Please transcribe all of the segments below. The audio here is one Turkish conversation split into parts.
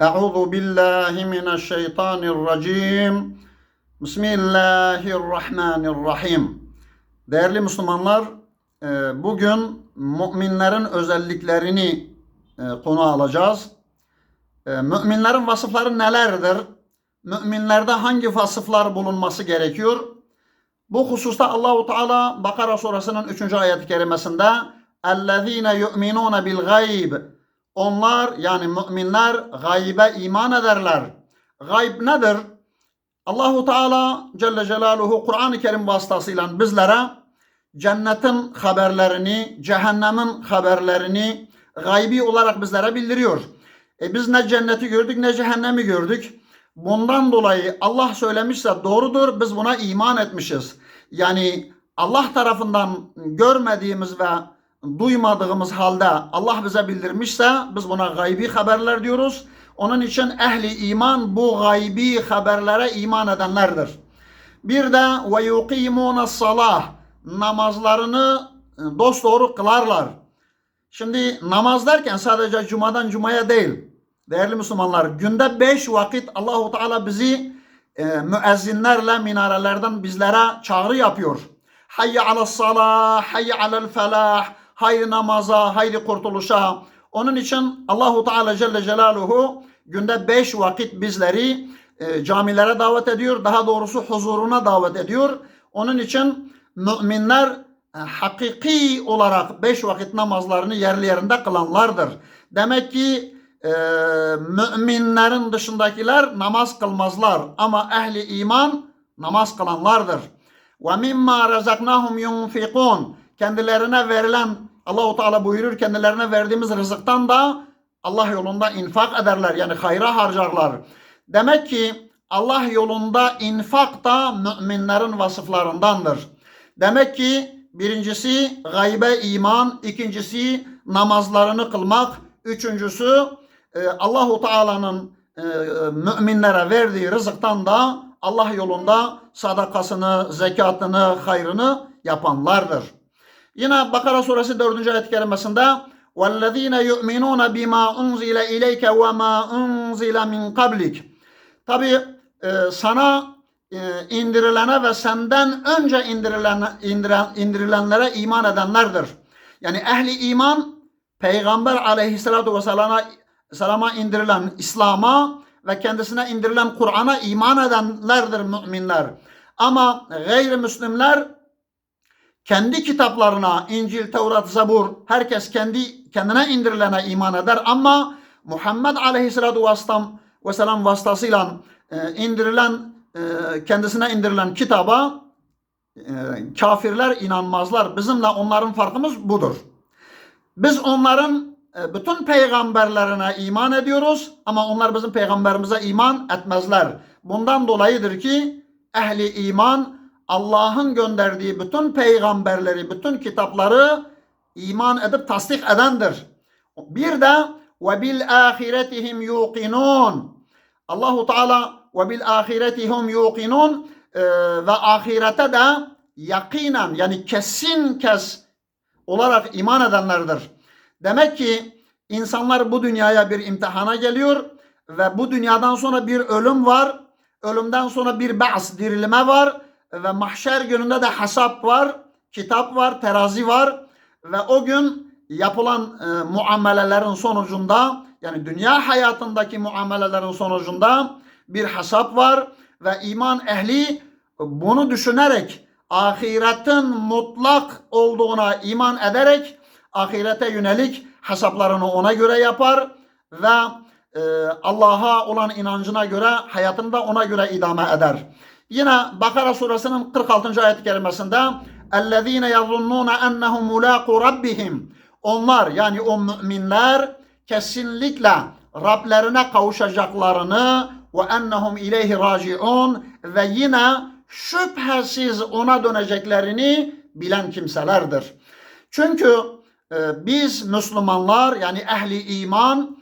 Euzu billahi mineşşeytanirracim. Bismillahirrahmanirrahim. Değerli Müslümanlar, e, bugün müminlerin özelliklerini e, konu alacağız. E, müminlerin vasıfları nelerdir? Müminlerde hangi vasıflar bulunması gerekiyor? Bu hususta Allahu Teala Bakara suresinin 3. ayet-i kerimesinde "Ellezine yu'minuna bil gayb" Onlar yani müminler gaybe iman ederler. Gayb nedir? Allahu Teala Celle Celaluhu Kur'an-ı Kerim vasıtasıyla bizlere cennetin haberlerini, cehennemin haberlerini gaybi olarak bizlere bildiriyor. E biz ne cenneti gördük ne cehennemi gördük. Bundan dolayı Allah söylemişse doğrudur biz buna iman etmişiz. Yani Allah tarafından görmediğimiz ve duymadığımız halde Allah bize bildirmişse biz buna gaybi haberler diyoruz. Onun için ehli iman bu gaybi haberlere iman edenlerdir. Bir de ve yuqimuna salah namazlarını dosdoğru kılarlar. Şimdi namaz derken sadece cumadan cumaya değil. Değerli Müslümanlar günde beş vakit Allahu Teala bizi e, müezzinlerle minarelerden bizlere çağrı yapıyor. Hayye alel salah, hayye alel felah, haydi namaza, haydi kurtuluşa. Onun için Allahu Teala Celle Celaluhu günde beş vakit bizleri e, camilere davet ediyor. Daha doğrusu huzuruna davet ediyor. Onun için müminler e, hakiki olarak beş vakit namazlarını yerli yerinde kılanlardır. Demek ki e, müminlerin dışındakiler namaz kılmazlar ama ehli iman namaz kılanlardır. Mimma razaknahum yunfikun kendilerine verilen Allahu Teala buyurur kendilerine verdiğimiz rızıktan da Allah yolunda infak ederler yani hayra harcarlar. Demek ki Allah yolunda infak da müminlerin vasıflarındandır. Demek ki birincisi gaybe iman, ikincisi namazlarını kılmak, üçüncüsü e, Allahu Teala'nın e, müminlere verdiği rızıktan da Allah yolunda sadakasını, zekatını, hayrını yapanlardır. Yine Bakara suresi 4. ayet-i kerimesinde وَالَّذ۪ينَ يُؤْمِنُونَ بِمَا اُنْزِلَ اِلَيْكَ وَمَا اُنْزِلَ مِنْ قَبْلِكَ Tabi e, sana e, indirilene ve senden önce indirilene, indiren, indirilenlere iman edenlerdir. Yani ehli iman Peygamber aleyhissalatu vesselama selama indirilen İslam'a ve kendisine indirilen Kur'an'a iman edenlerdir müminler. Ama gayrimüslimler kendi kitaplarına İncil, Tevrat, Zabur herkes kendi kendine indirilene iman eder ama Muhammed Aleyhisselatü Vesselam, Vesselam vasıtasıyla e, indirilen e, kendisine indirilen kitaba e, kafirler inanmazlar. Bizimle onların farkımız budur. Biz onların bütün peygamberlerine iman ediyoruz ama onlar bizim peygamberimize iman etmezler. Bundan dolayıdır ki ehli iman Allah'ın gönderdiği bütün peygamberleri, bütün kitapları iman edip tasdik edendir. Bir de ve bil ahiretihim yuqinun. Allahu Teala ve bil ahiretihim yuqinun e, ve ahirete de yakinen yani kesin kes olarak iman edenlerdir. Demek ki insanlar bu dünyaya bir imtihana geliyor ve bu dünyadan sonra bir ölüm var. Ölümden sonra bir ba'as dirilme var ve mahşer gününde de hesap var, kitap var, terazi var. Ve o gün yapılan e, muamelelerin sonucunda yani dünya hayatındaki muamelelerin sonucunda bir hesap var. Ve iman ehli bunu düşünerek ahiretin mutlak olduğuna iman ederek ahirete yönelik hesaplarını ona göre yapar. Ve e, Allah'a olan inancına göre hayatını da ona göre idame eder. Yine Bakara suresinin 46. ayet-i kerimesinde اَلَّذ۪ينَ يَظُنُّونَ اَنَّهُمْ مُلَاقُ رَبِّهِمْ Onlar yani o müminler kesinlikle Rablerine kavuşacaklarını ve ennehum ileyhi raciun ve yine şüphesiz ona döneceklerini bilen kimselerdir. Çünkü e, biz Müslümanlar yani ehli iman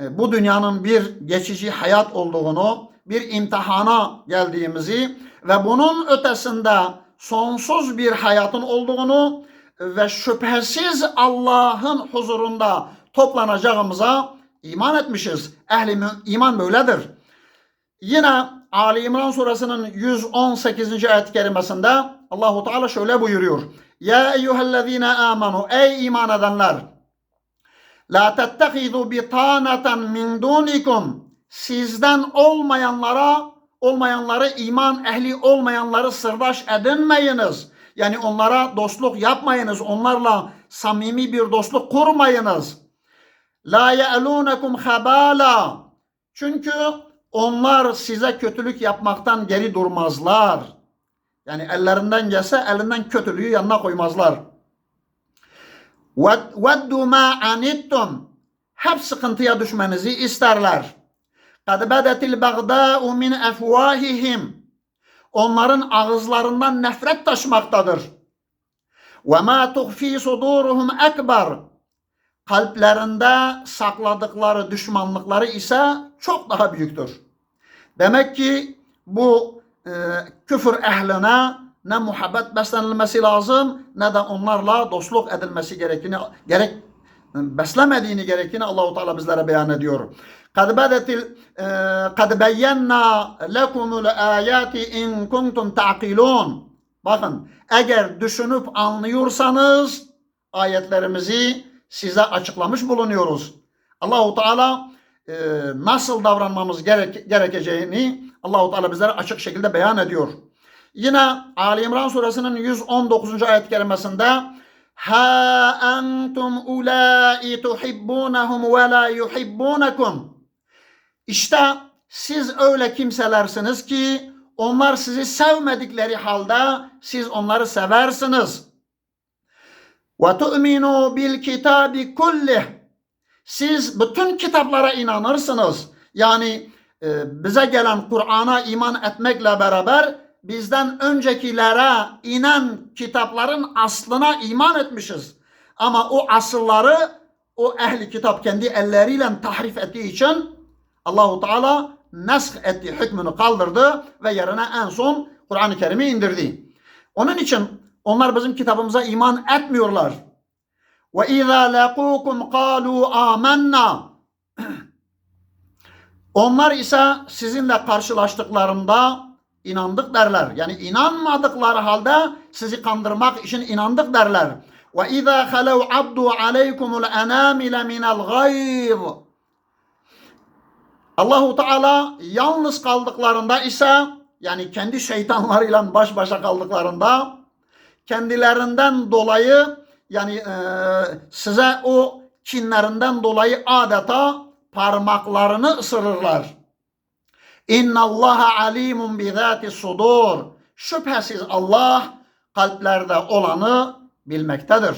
e, bu dünyanın bir geçici hayat olduğunu, bir imtihana geldiğimizi ve bunun ötesinde sonsuz bir hayatın olduğunu ve şüphesiz Allah'ın huzurunda toplanacağımıza iman etmişiz. Ehli iman böyledir. Yine Ali İmran suresinin 118. ayet-i kerimesinde Allahu Teala şöyle buyuruyor. Ya eyyühellezine amanu ey iman edenler La tettehizu bitaneten min dunikum sizden olmayanlara olmayanları iman ehli olmayanları sırdaş edinmeyiniz. Yani onlara dostluk yapmayınız. Onlarla samimi bir dostluk kurmayınız. La ye'lunekum habala. Çünkü onlar size kötülük yapmaktan geri durmazlar. Yani ellerinden gelse elinden kötülüğü yanına koymazlar. Veddu ma anittum. Hep sıkıntıya düşmenizi isterler. Kad bedetil bagda'u min efvahihim. Onların ağızlarından nefret taşmaktadır. Ve ma tuhfi suduruhum ekber. Kalplerinde sakladıkları düşmanlıkları ise çok daha büyüktür. Demek ki bu e, küfür ehline ne muhabbet beslenilmesi lazım ne de onlarla dostluk edilmesi gerektiğini gerek beslemediğini gerektiğini Allahu Teala bizlere beyan ediyor. Kad bedetil kad beyyenna lekumul ayati in kuntum ta'qilun. Bakın eğer düşünüp anlıyorsanız ayetlerimizi size açıklamış bulunuyoruz. Allahu Teala e, nasıl davranmamız gerek, gerekeceğini Allahu Teala bizlere açık şekilde beyan ediyor. Yine Ali İmran suresinin 119. ayet kerimesinde Ha entum ulai tuhibbunahum ve la yuhibbunakum. İşte siz öyle kimselersiniz ki onlar sizi sevmedikleri halde siz onları seversiniz. Ve tu'minu bil kitabi kullih. Siz bütün kitaplara inanırsınız. Yani e, bize gelen Kur'an'a iman etmekle beraber bizden öncekilere inen kitapların aslına iman etmişiz. Ama o asılları o ehli kitap kendi elleriyle tahrif ettiği için Allahu Teala nesk etti, hükmünü kaldırdı ve yerine en son Kur'an-ı Kerim'i indirdi. Onun için onlar bizim kitabımıza iman etmiyorlar. Ve izâ laqûkum kâlû âmennâ. Onlar ise sizinle karşılaştıklarında inandık derler. Yani inanmadıkları halde sizi kandırmak için inandık derler. Ve izâ halev abdu aleykumul enâmile minel gayz. Allahu Teala yalnız kaldıklarında ise yani kendi şeytanlarıyla baş başa kaldıklarında kendilerinden dolayı yani e, size o kinlerinden dolayı adeta parmaklarını ısırırlar. İnna Allaha alimun bi zati sudur. Şüphesiz Allah kalplerde olanı bilmektedir.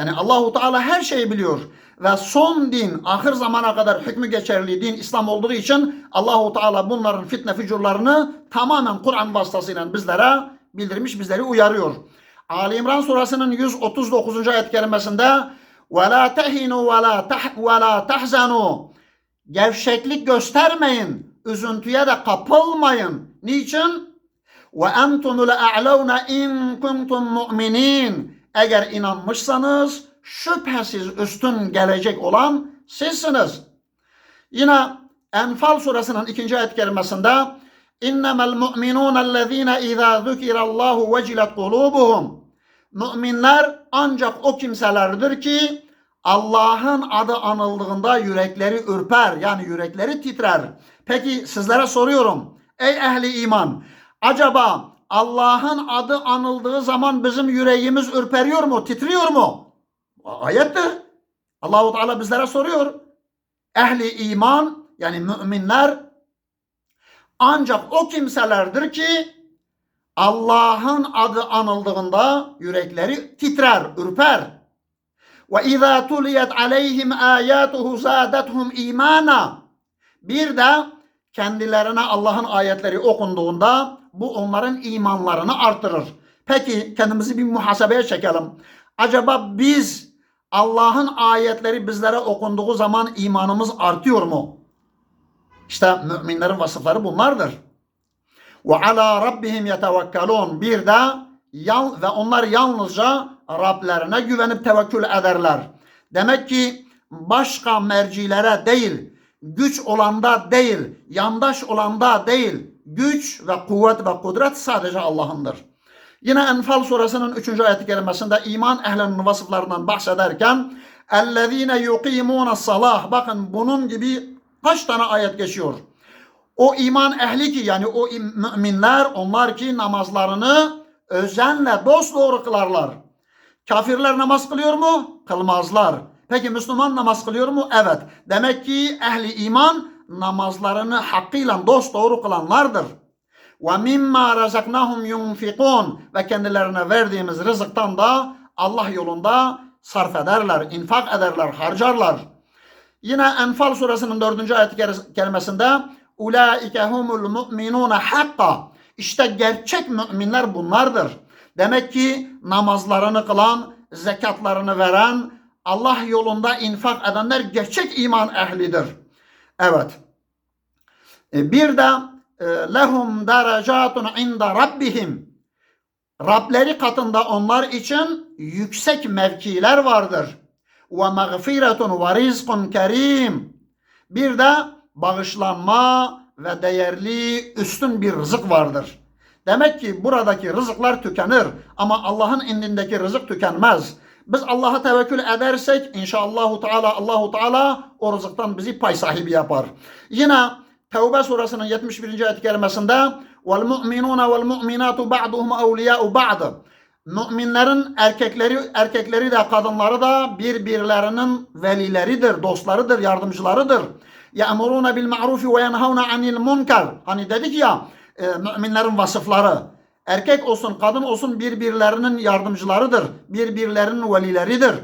Yani Allahu Teala her şeyi biliyor ve son din ahir zamana kadar hükmü geçerli din İslam olduğu için Allahu Teala bunların fitne fücurlarını tamamen Kur'an vasıtasıyla bizlere bildirmiş, bizleri uyarıyor. Ali İmran suresinin 139. ayet kerimesinde ve la tehinu ve la ve la tahzanu gevşeklik göstermeyin, üzüntüye de kapılmayın. Niçin? Ve entumul a'launa in kuntum mu'minin. Eğer inanmışsanız şüphesiz üstün gelecek olan sizsiniz. Yine Enfal suresinin ikinci ayet kerimesinde İnnemel mu'minûnellezîne izâ zükirallâhu vecilet kulûbuhum. Müminler ancak o kimselerdir ki Allah'ın adı anıldığında yürekleri ürper yani yürekleri titrer. Peki sizlere soruyorum. Ey ehli iman acaba Allah'ın adı anıldığı zaman bizim yüreğimiz ürperiyor mu, titriyor mu? Ayettir. Allahu Teala bizlere soruyor. Ehli iman yani müminler ancak o kimselerdir ki Allah'ın adı anıldığında yürekleri titrer, ürper. Ve izâ tuliyet aleyhim âyâtuhu zâdethum imana. Bir de kendilerine Allah'ın ayetleri okunduğunda bu onların imanlarını artırır. Peki kendimizi bir muhasebeye çekelim. Acaba biz Allah'ın ayetleri bizlere okunduğu zaman imanımız artıyor mu? İşte müminlerin vasıfları bunlardır. Ve ala rabbihim yetevekkelun. Bir de ve onlar yalnızca Rablerine güvenip tevekkül ederler. Demek ki başka mercilere değil, güç olanda değil, yandaş olanda değil, güç ve kuvvet ve kudret sadece Allah'ındır. Yine Enfal suresinin 3. ayeti kerimesinde iman ehlinin vasıflarından bahsederken اَلَّذ۪ينَ يُقِيمُونَ الصَّلَاهِ Bakın bunun gibi kaç tane ayet geçiyor. O iman ehli ki yani o im- müminler onlar ki namazlarını özenle dosdoğru kılarlar. Kafirler namaz kılıyor mu? Kılmazlar. Peki Müslüman namaz kılıyor mu? Evet. Demek ki ehli iman namazlarını hakkıyla dosdoğru kılanlardır. Ve mimma razaknahum yunfikun ve kendilerine verdiğimiz rızıktan da Allah yolunda sarf ederler, infak ederler, harcarlar. Yine Enfal suresinin 4. ayet kerimesinde Ulaike humul mu'minuna hakka. İşte gerçek müminler bunlardır. Demek ki namazlarını kılan, zekatlarını veren, Allah yolunda infak edenler gerçek iman ehlidir. Evet. E, Bir de e, lehum derecatun inda rabbihim. Rableri katında onlar için yüksek mevkiler vardır. Ve mağfiretun ve rizkun kerim. Bir de bağışlanma ve değerli üstün bir rızık vardır. Demek ki buradaki rızıklar tükenir ama Allah'ın indindeki rızık tükenmez. Biz Allah'a tevekkül edersek inşallahü teala Allahu Teala o rızıktan bizi pay sahibi yapar. Yine Tevbe suresinin 71. ayet-i kerimesinde vel mu'minuna vel mu'minatu ba'duhum evliya'u ba'd. Müminlerin erkekleri erkekleri de kadınları da birbirlerinin velileridir, dostlarıdır, yardımcılarıdır. Ya'muruna bil ma'rufi ve yenhavna anil munkar. Hani dedik ya e, müminlerin vasıfları. Erkek olsun, kadın olsun birbirlerinin yardımcılarıdır, birbirlerinin velileridir.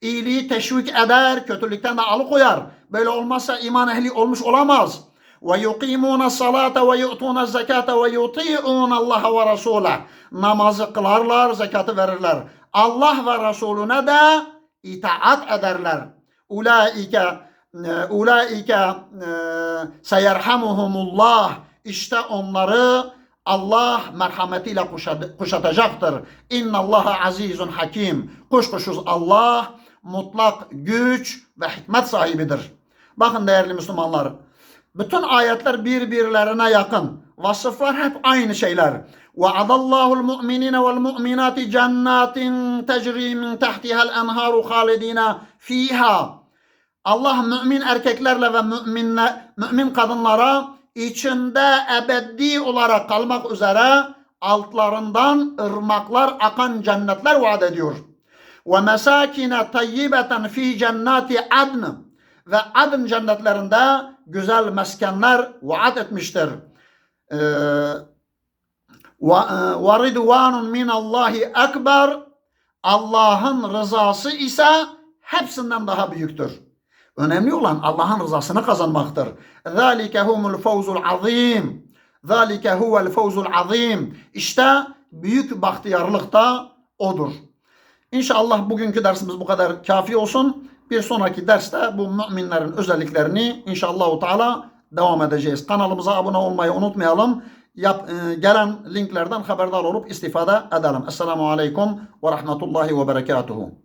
İyiliği teşvik eder, kötülükten de alıkoyar. Böyle olmazsa iman ehli olmuş olamaz. Ve yuqimuna salata ve yu'tuna zekata ve yuti'un Allah ve Resulah. Namazı kılarlar, zekatı verirler. Allah ve Resulüne de itaat ederler. Ulaike ulaike e, seyerhamuhumullah. İşte onları Allah merhametiyle kuşat- kuşatacaktır. İnna Allaha azizun hakim. Kuşkusuz Allah mutlak güç ve hikmet sahibidir. Bakın değerli Müslümanlar. Bütün ayetler birbirlerine yakın. Vasıflar hep aynı şeyler. وَعَدَ اللّٰهُ الْمُؤْمِنِينَ وَالْمُؤْمِنَاتِ جَنَّاتٍ تَجْرِي مِنْ تَحْتِهَا الْاَنْهَارُ خَالِد۪ينَ ف۪يهَا Allah mümin erkeklerle ve müminle, mümin kadınlara içinde ebedi olarak kalmak üzere altlarından ırmaklar akan cennetler vaat ediyor. Ve mesakine tayyibeten fi cennati adn ve adn cennetlerinde güzel meskenler vaat etmiştir. Ee, ve ve ridvanun minallahi ekber Allah'ın rızası ise hepsinden daha büyüktür. Önemli olan Allah'ın rızasını kazanmaktır. Zalike humul fawzul azim. Zalike huvel fawzul azim. İşte büyük bahtiyarlık da odur. İnşallah bugünkü dersimiz bu kadar kafi olsun. Bir sonraki derste bu müminlerin özelliklerini inşallah Teala devam edeceğiz. Kanalımıza abone olmayı unutmayalım. Yap, e, gelen linklerden haberdar olup istifade edelim. Esselamu Aleyküm ve Rahmetullahi ve Berekatuhu.